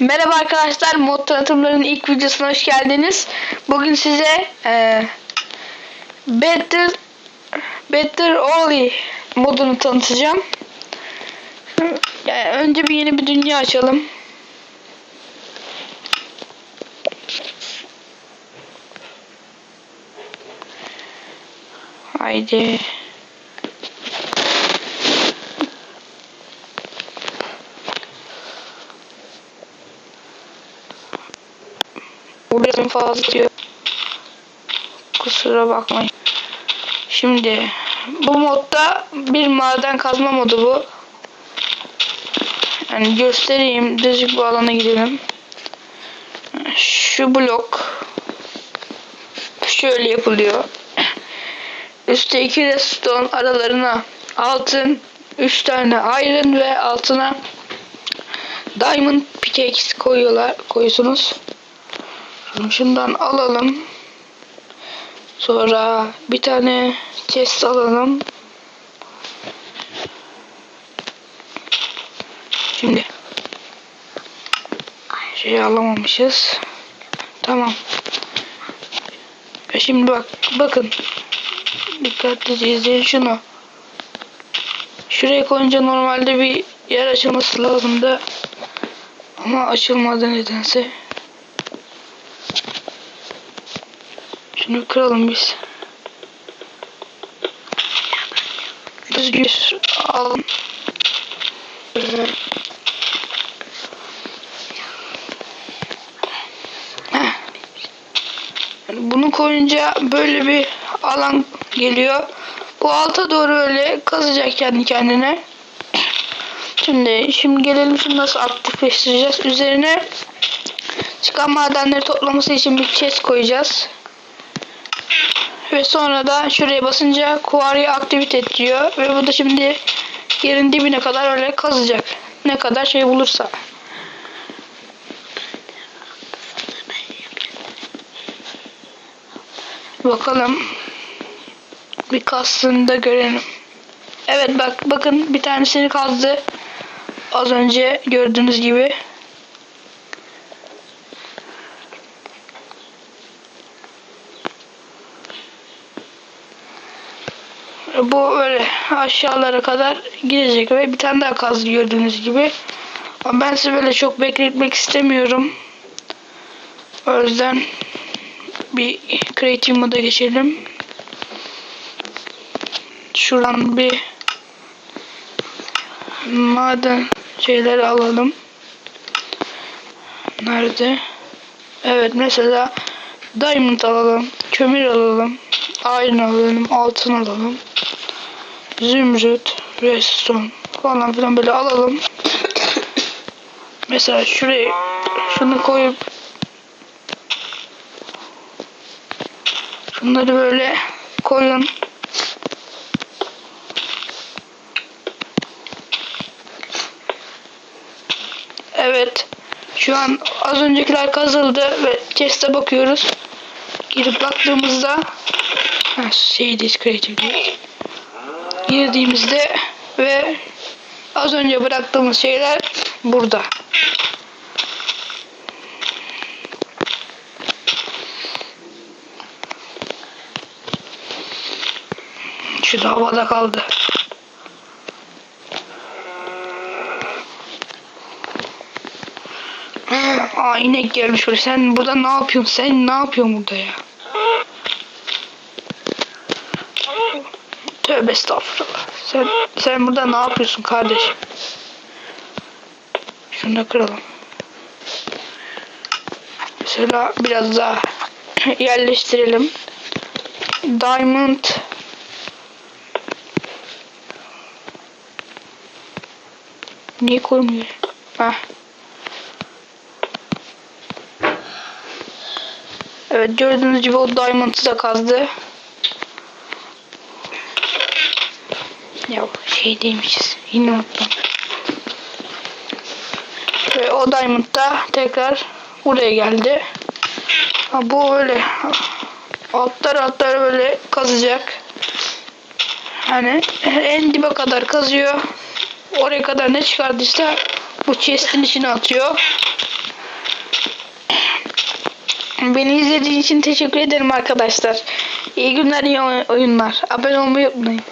Merhaba arkadaşlar, mod tanıtımlarının ilk videosuna hoş geldiniz. Bugün size e, Better Better Oli modunu tanıtacağım. Yani önce bir yeni bir dünya açalım. Haydi. Biraz fazla diyor. Kusura bakmayın. Şimdi bu modda bir maden kazma modu bu. Yani göstereyim. Düzlük bu alana gidelim. Şu blok şöyle yapılıyor. Üstte iki redstone aralarına altın, üç tane iron ve altına diamond pickaxe koyuyorlar, koyuyorsunuz. Şimdi Şundan alalım. Sonra bir tane chest alalım. Şimdi şey alamamışız. Tamam. E Şimdi bak bakın. Dikkatlice izleyin şunu. Şuraya koyunca normalde bir yer açılması lazımdı. Ama açılmadı nedense. Şunu kıralım biz. Düzgün alın. Bunu koyunca böyle bir alan geliyor. Bu alta doğru öyle kazacak kendi kendine. Şimdi şimdi gelelim şunu nasıl aktifleştireceğiz. Üzerine çıkan madenleri toplaması için bir chest koyacağız. Ve sonra da şuraya basınca kuvarıyı aktivite et diyor. Ve bu da şimdi yerin dibine kadar öyle kazacak. Ne kadar şey bulursa. Bakalım. Bir kastını da görelim. Evet bak bakın bir tanesini kazdı. Az önce gördüğünüz gibi. Bu öyle aşağılara kadar gidecek ve bir tane daha kazdı gördüğünüz gibi. Ama ben size böyle çok bekletmek istemiyorum. O yüzden bir creative moda geçelim. Şuradan bir maden şeyleri alalım. Nerede? Evet mesela diamond alalım, kömür alalım, iron alalım, altın alalım, zümrüt, redstone falan filan böyle alalım. mesela şuraya şunu koyup şunları böyle koyun. Evet. Şu an az öncekiler kazıldı ve chest'e bakıyoruz. Girip baktığımızda ha, şey creative değil. Girdiğimizde ve az önce bıraktığımız şeyler burada. Şu da havada kaldı. Aa inek gelmiş buraya. Sen burada ne yapıyorsun? Sen ne yapıyorsun burada ya? Tövbe estağfurullah. Sen, sen burada ne yapıyorsun kardeşim? Şunu da kıralım. Mesela biraz daha yerleştirelim. Diamond Niye koymuyor? Heh. Evet gördüğünüz gibi o diamond'ı da kazdı. Ya şey değilmişiz. Yine unuttum. Ve o diamond da tekrar buraya geldi. Ha, bu öyle altlar altlar böyle kazacak. Hani en dibe kadar kazıyor. Oraya kadar ne çıkardıysa bu chest'in içine atıyor. Beni izlediğiniz için teşekkür ederim arkadaşlar. İyi günler, iyi oyunlar. Abone olmayı unutmayın.